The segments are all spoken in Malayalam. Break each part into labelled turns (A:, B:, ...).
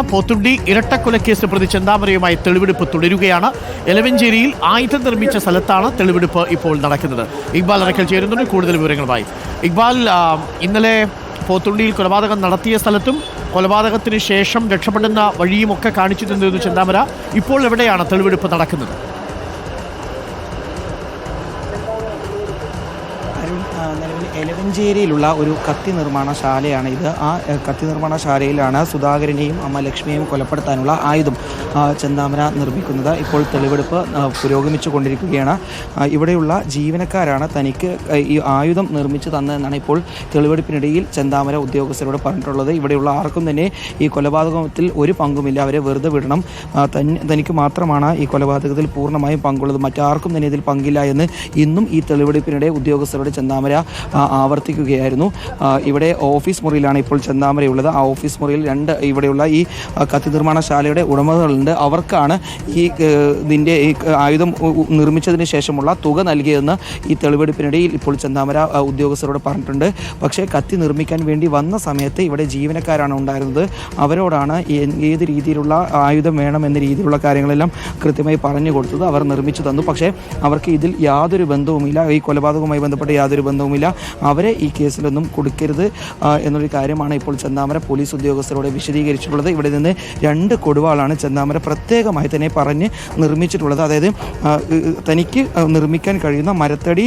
A: പോത്തുണ്ടി ഇരട്ടക്കൊലക്കേസ് പ്രതി ചെന്താമരയുമായി തെളിവെടുപ്പ് തുടരുകയാണ്. എലവഞ്ചേരിയിൽ ആയുധം നിർമ്മിച്ച സ്ഥലത്താണ് തെളിവെടുപ്പ് ഇപ്പോൾ നടക്കുന്നത്. ഇക്ബാൽ അറക്കൽ ചേരുന്നുണ്ട്. കൂടുതൽ വിവരങ്ങളുമായി. ഇക്ബാൽ ഇന്നലെ പോത്തുണ്ടിയിൽ കൊലപാതകം നടത്തിയ സ്ഥലത്തും കൊലപാതകത്തിന് ശേഷം രക്ഷപ്പെടുന്ന വഴിയുമൊക്കെ കാണിച്ചു തന്നിരുന്നു ചെന്താമര. ഇപ്പോൾ എവിടെയാണ് തെളിവെടുപ്പ് നടക്കുന്നത്?
B: നിലവിൽ എലവഞ്ചേരിയിലുള്ള ഒരു കത്തി നിർമ്മാണശാലയാണ് ഇത്. ആ കത്തി നിർമ്മാണശാലയിലാണ് സുധാകരനെയും അമ്മ ലക്ഷ്മിയെയും കൊലപ്പെടുത്താനുള്ള ആയുധം ചെന്താമന നിർമ്മിക്കുന്നത്. ഇപ്പോൾ തെളിവെടുപ്പ് പുരോഗമിച്ചു കൊണ്ടിരിക്കുകയാണ് ഇവിടെയുള്ള ജീവനക്കാരാണ് തനിക്ക് ഈ ആയുധം നിർമ്മിച്ചു തന്നതെന്നാണ് ഇപ്പോൾ തെളിവെടുപ്പിനിടയിൽ ചെന്താമര ഉദ്യോഗസ്ഥരോട് പറഞ്ഞിട്ടുള്ളത്. ഇവിടെയുള്ള ആർക്കും തന്നെ ഈ കൊലപാതകത്തിൽ ഒരു പങ്കുമില്ല. അവരെ വെറുതെ വിടണം. തനിക്ക് മാത്രമാണ് ഈ കൊലപാതകത്തിൽ പൂർണമായും പങ്കുള്ളത്. മറ്റാർക്കും തന്നെ ഇതിൽ പങ്കില്ല എന്ന് ഇന്നും ഈ തെളിവെടുപ്പിനിടെ ഉദ്യോഗസ്ഥരോട് ചെന്താമര ആവർത്തിക്കുകയായിരുന്നു. ഇവിടെ ഓഫീസ് മുറിയിലാണ് ഇപ്പോൾ ചെന്താമരയുള്ളത്. ആ ഓഫീസ് മുറിയിൽ രണ്ട് ഇവിടെയുള്ള ഈ കത്തി നിർമ്മാണശാലയുടെ ഉടമകളുണ്ട്. അവർക്കാണ് ഈ ഇതിന്റെ ഈ ആയുധം നിർമ്മിച്ചതിന് ശേഷമുള്ള തുക നൽകിയതെന്ന് ഈ തെളിവെടുപ്പിനിടയിൽ ഇപ്പോൾ ചെന്താമര ഉദ്യോഗസ്ഥരോട് പറഞ്ഞിട്ടുണ്ട്. പക്ഷേ കത്തി നിർമ്മിക്കാൻ വേണ്ടി വന്ന സമയത്ത് ഇവിടെ ജീവനക്കാരാണ് ഉണ്ടായിരുന്നത്. അവരോടാണ് ഏത് രീതിയിലുള്ള ആയുധം വേണം എന്ന രീതിയിലുള്ള കാര്യങ്ങളെല്ലാം കൃത്യമായി പറഞ്ഞു കൊടുത്തത്. അവർ നിർമ്മിച്ചു തന്നു. പക്ഷേ അവർക്ക് ഇതിൽ യാതൊരു ബന്ധവുമില്ല. ഈ കൊലപാതകവുമായി ബന്ധപ്പെട്ട യാതൊരു ബന്ധവുമില്ല. അവരെ ഈ കേസിലൊന്നും കൊടുക്കരുത് എന്നൊരു കാര്യമാണ് ഇപ്പോൾ ചെന്നാമര പോലീസ് ഉദ്യോഗസ്ഥരോട് വിശദീകരിച്ചിട്ടുള്ളത്. ഇവിടെ നിന്ന് രണ്ട് കൊടുവാളാണ് ചെന്നാമര പ്രത്യേകമായി തന്നെ പറഞ്ഞ് നിർമ്മിച്ചിട്ടുള്ളത്. അതായത് തനിക്ക് നിർമ്മിക്കാൻ കഴിയുന്ന മരത്തടി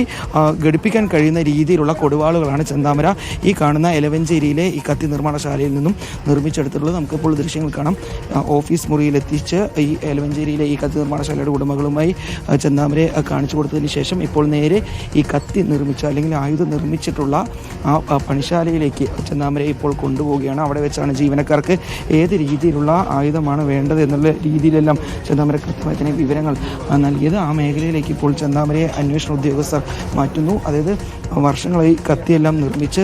B: ഘടിപ്പിക്കാൻ കഴിയുന്ന രീതിയിലുള്ള കൊടുവാളുകളാണ് ചെന്താമര ഈ കാണുന്ന എലവഞ്ചേരിയിലെ ഈ കത്തി നിർമ്മാണശാലയിൽ നിന്നും നിർമ്മിച്ചെടുത്തിട്ടുള്ളത്. നമുക്കിപ്പോൾ ദൃശ്യങ്ങൾ കാണാം. ഓഫീസ് മുറിയിലെത്തിച്ച് ഈ എലവഞ്ചേരിയിലെ ഈ കത്തി നിർമ്മാണശാലയുടെ ഉടമകളുമായി ആ, ചെന്താമരയെ കാണിച്ചു കൊടുത്തതിന് ശേഷം ഇപ്പോൾ നേരെ ഈ കത്തി നിർമ്മിച്ച അല്ലെങ്കിൽ ആയുധം നിർമ്മിച്ചിട്ടുള്ള ആ പണിശാലയിലേക്ക് ചെന്താമരയെ ഇപ്പോൾ കൊണ്ടുപോവുകയാണ്. അവിടെ വെച്ചാണ് ജീവനക്കാർക്ക് ഏത് രീതിയിലുള്ള ആയുധമാണ് വേണ്ടത് എന്നുള്ള രീതിയിലെല്ലാം ചെന്താമര കൃത്യമായി തന്നെ വിവരങ്ങൾ നൽകിയത്. ആ മേഖലയിലേക്ക് ഇപ്പോൾ ചെന്താമരയെ അന്വേഷണ ഉദ്യോഗസ്ഥർ മാറ്റുന്നു. അതായത് വർഷങ്ങളായി കത്തിയെല്ലാം നിർമ്മിച്ച്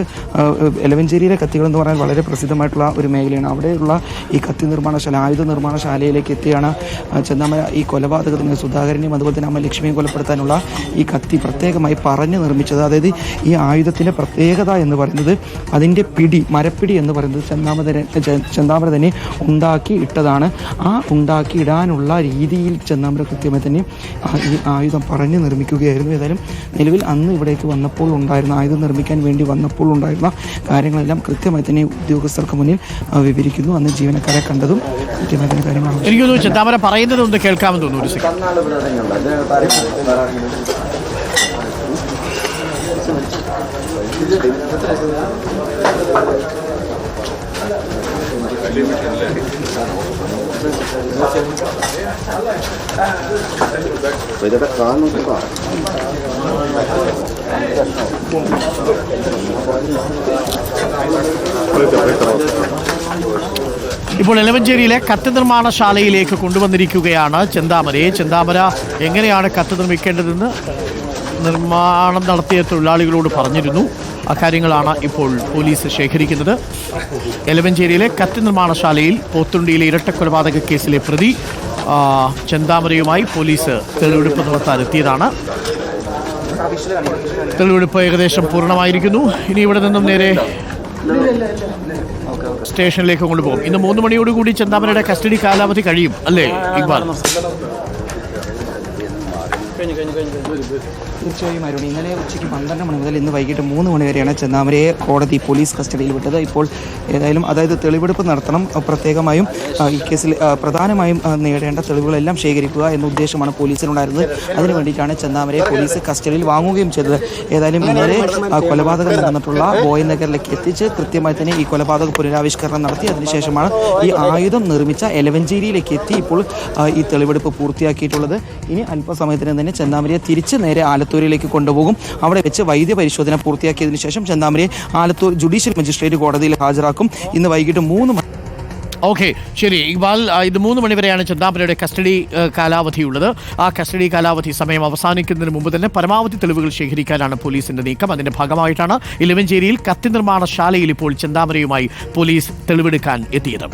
B: എലവഞ്ചേരിയിലെ കത്തികൾ എന്ന് പറയാൻ വളരെ പ്രസിദ്ധമായിട്ടുള്ള ഒരു മേഖലയാണ്. അവിടെയുള്ള ഈ കത്തി നിർമ്മാണശാല ആയുധ നിർമ്മാണശാലയിലേക്ക് എത്തിയാണ് ചെന്നാമര ഈ കൊലപാതകത്തിന് സുധാകരനെയും അതുപോലെ തന്നെ അമ്മ ലക്ഷ്മിയും കൊലപ്പെടുത്താനുള്ള ഈ കത്തി പ്രത്യേകമായി പറഞ്ഞ് നിർമ്മിച്ചത്. അതായത് ഈ ആയുധത്തിന്റെ പ്രത്യേകത എന്ന് പറയുന്നത് അതിന്റെ പിടി മരപ്പിടി എന്ന് പറയുന്നത് ചെന്താമര ചെന്താമര തന്നെ ഉണ്ടാക്കി ഇട്ടതാണ്. ആ ഉണ്ടാക്കി ഇടാനുള്ള രീതിയിൽ ചെന്താമര കൃത്യമായി തന്നെ ഈ ആയുധം പറഞ്ഞ് നിർമ്മിക്കുകയായിരുന്നു. ഏതായാലും നിലവിൽ അന്ന് ഇവിടേക്ക് വന്നപ്പോൾ ഉണ്ടായിരുന്ന ആയുധം നിർമ്മിക്കാൻ വേണ്ടി വന്നപ്പോൾ ഉണ്ടായിരുന്ന കാര്യങ്ങളെല്ലാം കൃത്യമായി തന്നെ ഉദ്യോഗസ്ഥർക്ക് മുന്നിൽ വിവരിക്കുന്നു. അന്ന് ജീവനക്കാരെ കണ്ടതും കൃത്യമായി തന്നെ കാര്യങ്ങളാണ്
A: എനിക്ക് തോന്നുന്നു ചെന്താമര പറയുന്നത് ഒന്ന് കേൾക്കാമെന്ന് തോന്നുന്നു ഒരു സെക്കൻഡ്
C: ഇതൊക്കെ കാണുന്നുണ്ടോ
A: ഇപ്പോൾ എലവഞ്ചേരിയിലെ കത്ത് നിർമ്മാണശാലയിലേക്ക് കൊണ്ടുവന്നിരിക്കുകയാണ് ചെന്താമരയെ ചെന്താമര എങ്ങനെയാണ് കത്ത് നിർമ്മിക്കേണ്ടതെന്ന് നിർമ്മാണം നടത്തിയ തൊഴിലാളികളോട് പറഞ്ഞിരുന്നു. അക്കാര്യങ്ങളാണ് ഇപ്പോൾ പോലീസ് ശേഖരിക്കുന്നത്. എലവഞ്ചേരിയിലെ കത്തി നിർമ്മാണശാലയിൽ പോത്തുണ്ടിയിലെ ഇരട്ടക്കൊലപാതക കേസിലെ പ്രതി ചെന്താമരയുമായി പോലീസ് തെളിവെടുപ്പ് നടത്താൻ എത്തിയതാണ് തെളിവെടുപ്പ് ഏകദേശം പൂർണമായിരിക്കുന്നു. ഇനി ഇവിടെ നിന്നും നേരെ സ്റ്റേഷനിലേക്ക് കൊണ്ടുപോകും ഇന്ന് മൂന്ന് മണിയോടുകൂടി ചെന്താമരയുടെ കസ്റ്റഡി കാലാവധി കഴിയും അല്ലേ ഇക്ബാൽ?
B: തീർച്ചയായും അരുൺ ഇന്നലെ ഉച്ചയ്ക്ക് പന്ത്രണ്ട് മണി മുതൽ ഇന്ന് വൈകിട്ട് മൂന്ന് മണി വരെയാണ് ചെന്നാമരയെ കോടതി പോലീസ് കസ്റ്റഡിയിൽ വിട്ടത്. ഇപ്പോൾ ഏതായാലും അതായത് തെളിവെടുപ്പ് നടത്തണം പ്രത്യേകമായും ഈ കേസിൽ പ്രധാനമായും നേടേണ്ട തെളിവുകളെല്ലാം ശേഖരിക്കുക എന്ന ഉദ്ദേശമാണ് പോലീസിനുണ്ടായിരുന്നത്. അതിനു വേണ്ടിയിട്ടാണ് ചെന്നാമരയെ പോലീസ് കസ്റ്റഡിയിൽ വാങ്ങുകയും ചെയ്തത്. ഏതായാലും ഇന്നലെ കൊലപാതകം നടന്നിട്ടുള്ള ബോയ് നഗറിലേക്ക് എത്തിച്ച് കൃത്യമായി തന്നെ ഈ കൊലപാതക പുനരാവിഷ്കരണം നടത്തി. അതിനുശേഷമാണ് ഈ ആയുധം നിർമ്മിച്ച എലവഞ്ചേരിയിലേക്ക് എത്തി ഇപ്പോൾ ഈ തെളിവെടുപ്പ് പൂർത്തിയാക്കിയിട്ടുള്ളത്. ഇനി അല്പസമയത്തിന് തന്നെ ചെന്നാമരയെ തിരിച്ച് നേരെ ആലത്തൂരിലേക്ക് കൊണ്ടുപോകും. അവിടെ വെച്ച് വൈദ്യ പരിശോധന പൂർത്തിയാക്കിയതിനു ശേഷം ചെന്നാമരയെ ആലത്തൂർ ജുഡീഷ്യൽ മജിസ്ട്രേറ്റ് കോടതിയിൽ ഹാജരാക്കും. ഇന്ന് വൈകിട്ട് മൂന്ന്
A: ഓക്കെ ശരി. ഇക്ബാൽ ഇത് മൂന്ന് മണിവരെയാണ് ചെന്താമരയുടെ കസ്റ്റഡി കാലാവധിയുള്ളത്. ആ കസ്റ്റഡി കാലാവധി സമയം അവസാനിക്കുന്നതിന് മുമ്പ് തന്നെ പരമാവധി തെളിവുകൾ ശേഖരിക്കാനാണ് പോലീസിന്റെ നീക്കം. അതിന്റെ ഭാഗമായിട്ടാണ് ഇലവഞ്ചേരിയിൽ കത്തി നിർമ്മാണശാലയിൽ ഇപ്പോൾ ചന്ദാമരയുമായി പോലീസ് തെളിവെടുക്കാൻ എത്തിയത്.